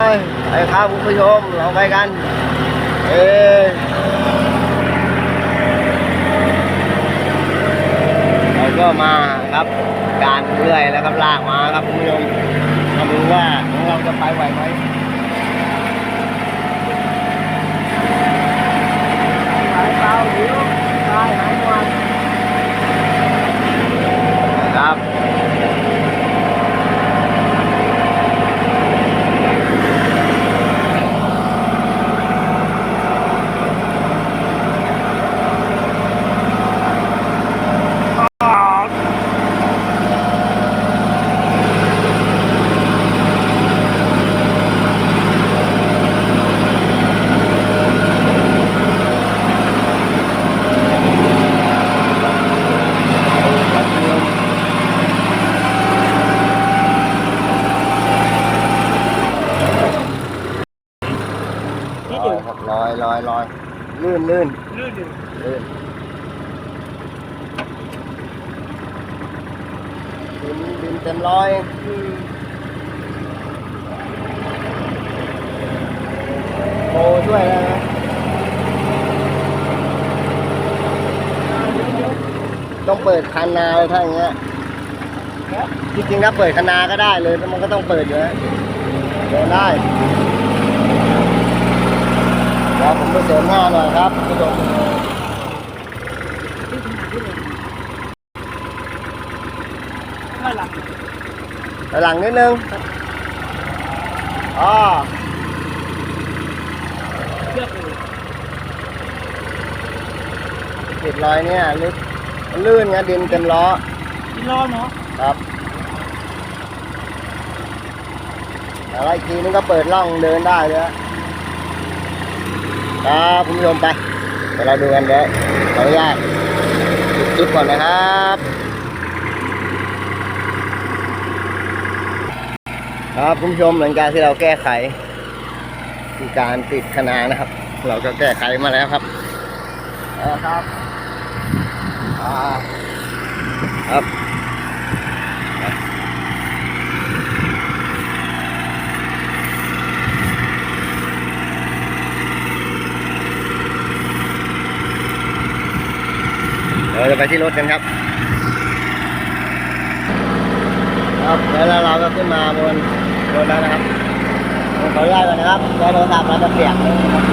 ไปครับคุณผู้ชมเราไปกัน เออเราก็มาครับ การเรื่อยแล้วครับลากมาครับคุณผู้ชมมาดูว่าของเราจะไปไหวไหมหายเปล่าเดี๋ยวตายหายวันครับ นิดลเดีอยวยครับลอยลอยลอยลื่นลื่นลื่นอยู่ลื่นดินดินเต็มร้อยโอ้ช่วยแล้วนะต้องเปิดคันนาเลยถ้าอย่างเงี้ยจริงๆถ้าเปิดคันนาก็ได้เลยแต่มันก็ต้องเปิดอยู่นะเดินได้เดี๋ยวผม ไปเสริมหน้าหน่อยครับผู้ชมข้างหลังถอยหลังนิดนึงอ๋อเชือกอยู่ติดรอยเนี่ยลึกมันลื่นไงดินเต็มล้อกินรอเนาะครับอะไรอีกทีนึงก็เปิดร่องเดินได้เลย ครับคุณผู้ชมไปเดี๋ยวเราดูกันเดี๋ยวขออนุญาตปิดคลิปก่อนนะครับครับคุณผู้ชมหลังจากที่เราแก้ไขคือการติดคณานะครับ เราก็แก้ไขมาแล้วครับนะครับอ่าครับ เราจะ ไปที่รถกันครับ ครับแล้วเราก็ขึ้นมาบนรถแล้วนะครับผมขออนุญาตก่อนนะครับเพราะโทรศัพท์เราจะเปียกนะครับ